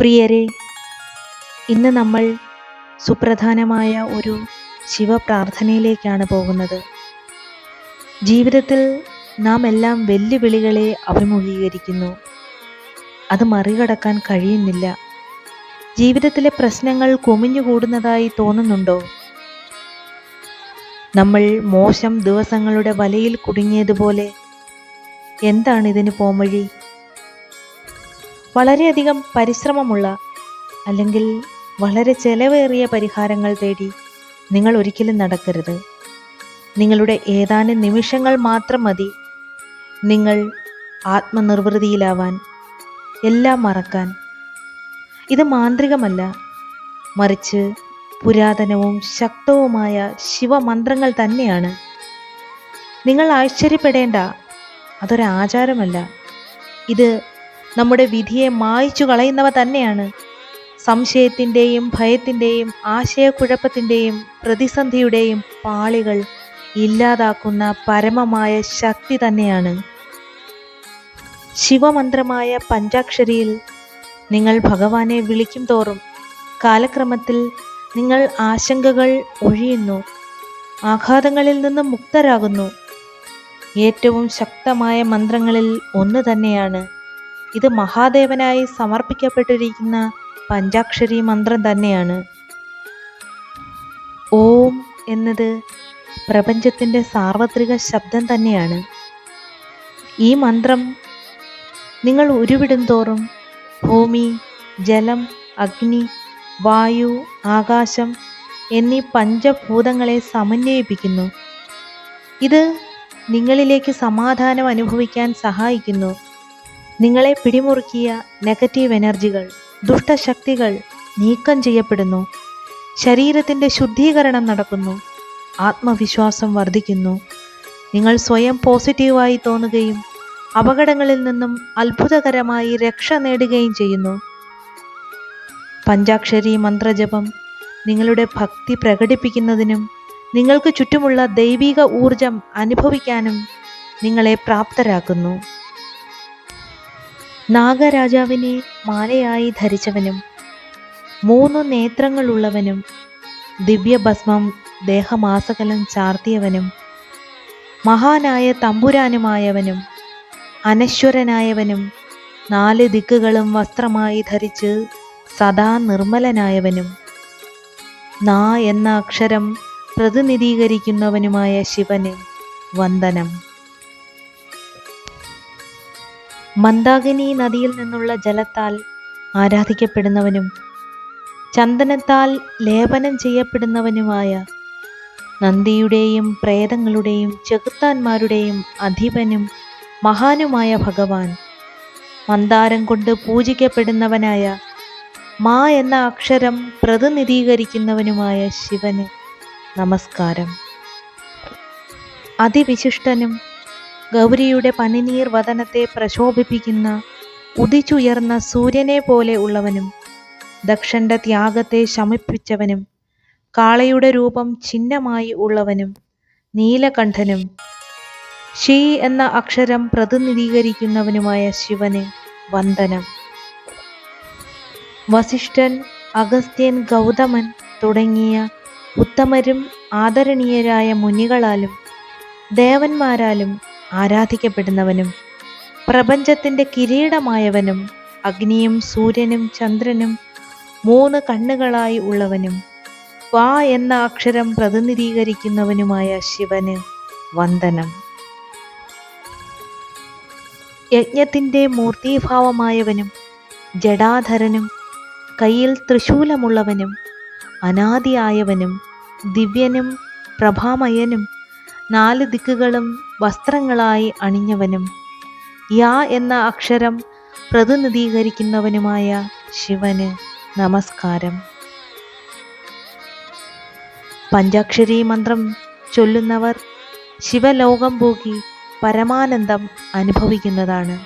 പ്രിയരെ ഇന്ന് നമ്മൾ സുപ്രധാനമായ ഒരു ശിവപ്രാർത്ഥനയിലേക്കാണ് പോകുന്നത്. ജീവിതത്തിൽ നാം എല്ലാം വെല്ലുവിളികളെ അഭിമുഖീകരിക്കുന്നു. അത് മറികടക്കാൻ കഴിയുന്നില്ല. ജീവിതത്തിലെ പ്രശ്നങ്ങൾ കുമിഞ്ഞുകൂടുന്നതായി തോന്നുന്നുണ്ടോ? നമ്മൾ മോശം ദിവസങ്ങളുടെ വലയിൽ കുടുങ്ങിയതുപോലെ എന്താണ് ഇതിന് പോംവഴി? വളരെയധികം പരിശ്രമമുള്ള അല്ലെങ്കിൽ വളരെ ചെലവേറിയ പരിഹാരങ്ങൾ തേടി നിങ്ങൾ ഒരിക്കലും നടക്കരുത്. നിങ്ങളുടെ ഏതാനും നിമിഷങ്ങൾ മാത്രം മതി നിങ്ങൾ ആത്മനിർവൃതിയിലാവാൻ എല്ലാം മറക്കാൻ. ഇത് മാന്ത്രികമല്ല മറിച്ച് പുരാതനവും ശക്തവുമായ ശിവമന്ത്രങ്ങൾ തന്നെയാണ്. നിങ്ങൾ ആശ്ചര്യപ്പെടേണ്ട അതൊരാചാരമല്ല. ഇത് നമ്മുടെ വിധിയെ മായ്ച്ചു കളയുന്നവ തന്നെയാണ്. സംശയത്തിന്റെയും ഭയത്തിന്റെയും ആശയക്കുഴപ്പത്തിന്റെയും പ്രതിസന്ധിയുടെയും പാളികൾ ഇല്ലാതാക്കുന്ന പരമമായ ശക്തി തന്നെയാണ്. ശിവമന്ത്രമായ പഞ്ചാക്ഷരിയിൽ നിങ്ങൾ ഭഗവാനെ വിളിക്കും തോറും കാലക്രമത്തിൽ നിങ്ങൾ ആശങ്കകൾ ഒഴിയുന്നു ആഘാതങ്ങളിൽ നിന്ന് മുക്തരാകുന്നു. ഏറ്റവും ശക്തമായ മന്ത്രങ്ങളിൽ ഒന്ന് തന്നെയാണ്. ഇത് മഹാദേവനായി സമർപ്പിക്കപ്പെട്ടിരിക്കുന്ന പഞ്ചാക്ഷരി മന്ത്രം തന്നെയാണ്. ഓം എന്നത് പ്രപഞ്ചത്തിന്റെ സാർവത്രിക ശബ്ദം തന്നെയാണ്. ഈ മന്ത്രം നിങ്ങൾ ഉരുവിടും തോറും ഭൂമി ജലം അഗ്നി വായു ആകാശം എന്നീ പഞ്ചഭൂതങ്ങളെ സമന്വയിപ്പിക്കുന്നു. ഇത് നിങ്ങളിലേക്ക് സമാധാനം അനുഭവിക്കാൻ സഹായിക്കുന്നു. നിങ്ങളെ പിടിമുറുക്കിയ നെഗറ്റീവ് എനർജികൾ ദുഷ്ടശക്തികൾ നീക്കം ചെയ്യപ്പെടുന്നു. ശരീരത്തിന്റെ ശുദ്ധീകരണം നടക്കുന്നു. ആത്മവിശ്വാസം വർദ്ധിക്കുന്നു. നിങ്ങൾ സ്വയം പോസിറ്റീവായി തോന്നുകയും അപകടങ്ങളിൽ നിന്നും അത്ഭുതകരമായി രക്ഷ നേടുകയും ചെയ്യുന്നു. പഞ്ചാക്ഷരി മന്ത്രജപം നിങ്ങളുടെ ഭക്തി പ്രകടിപ്പിക്കുന്നതിനും നിങ്ങൾക്ക് ചുറ്റുമുള്ള ദൈവിക ഊർജം അനുഭവിക്കാനും നിങ്ങളെ പ്രാപ്തരാക്കുന്നു. നാഗരാജാവിനെ മാലയായി ധരിച്ചവനും മൂന്നു നേത്രങ്ങളുള്ളവനും ദിവ്യഭസ്മം ദേഹമാസകലം ചാർത്തിയവനും മഹാനായ തമ്പുരാനുമായവനും അനശ്വരനായവനും നാല് ദിക്കുകളും വസ്ത്രമായി ധരിച്ച് സദാ നിർമ്മലനായവനും. നാ എന്ന അക്ഷരം പ്രതിനിധീകരിക്കുന്നവനുമായ ശിവന് വന്ദനം. മന്ദാകിനി നദിയിൽ നിന്നുള്ള ജലത്താൽ ആരാധിക്കപ്പെടുന്നവനും ചന്ദനത്താൽ ലേപനം ചെയ്യപ്പെടുന്നവനുമായ നന്ദിയുടെയും പ്രേതങ്ങളുടെയും ചെകുത്താന്മാരുടെയും അധിപനും മഹാനുമായ ഭഗവാൻ. മന്ദാരം കൊണ്ട് പൂജിക്കപ്പെടുന്നവനായ മാ എന്ന അക്ഷരം പ്രതിനിധീകരിക്കുന്നവനുമായ ശിവന് നമസ്കാരം. അതിവിശിഷ്ടനും ഗൗരിയുടെ പനിനീർ വതനത്തെ പ്രശോഭിപ്പിക്കുന്ന ഉദിച്ചുയർന്ന സൂര്യനെ പോലെ ഉള്ളവനും ദക്ഷന്റെ ത്യാഗത്തെ ശമിപ്പിച്ചവനും കാളയുടെ രൂപം ചിഹ്നമായി ഉള്ളവനും നീലകണ്ഠനും ഷീ എന്ന അക്ഷരം പ്രതിനിധീകരിക്കുന്നവനുമായ ശിവന് വന്ദനം. വസിഷ്ഠൻ അഗസ്ത്യൻ ഗൗതമൻ തുടങ്ങിയ ഉത്തമരും ആദരണീയരായ മുനികളാലും ദേവന്മാരാലും ആരാധിക്കപ്പെടുന്നവനും പ്രപഞ്ചത്തിന്റെ കിരീടമായവനും അഗ്നിയും സൂര്യനും ചന്ദ്രനും മൂന്ന് കണ്ണുകളായി ഉള്ളവനും വാ എന്ന അക്ഷരം പ്രതിനിധീകരിക്കുന്നവനുമായ ശിവന് വന്ദനം. യജ്ഞത്തിന്റെ മൂർത്തീഭാവമായവനും ജഡാധരനും കയ്യിൽ തൃശൂലമുള്ളവനും അനാദിയായവനും ദിവ്യനും പ്രഭാമയനും നാല് ദിക്കുകളും വസ്ത്രങ്ങളായി അണിഞ്ഞവനും യാ എന്ന അക്ഷരം പ്രതിനിധീകരിക്കുന്നവനുമായ ശിവന് നമസ്കാരം. പഞ്ചാക്ഷരി മന്ത്രം ചൊല്ലുന്നവർ ശിവലോകം പോകി പരമാനന്ദം അനുഭവിക്കുന്നതാണ്.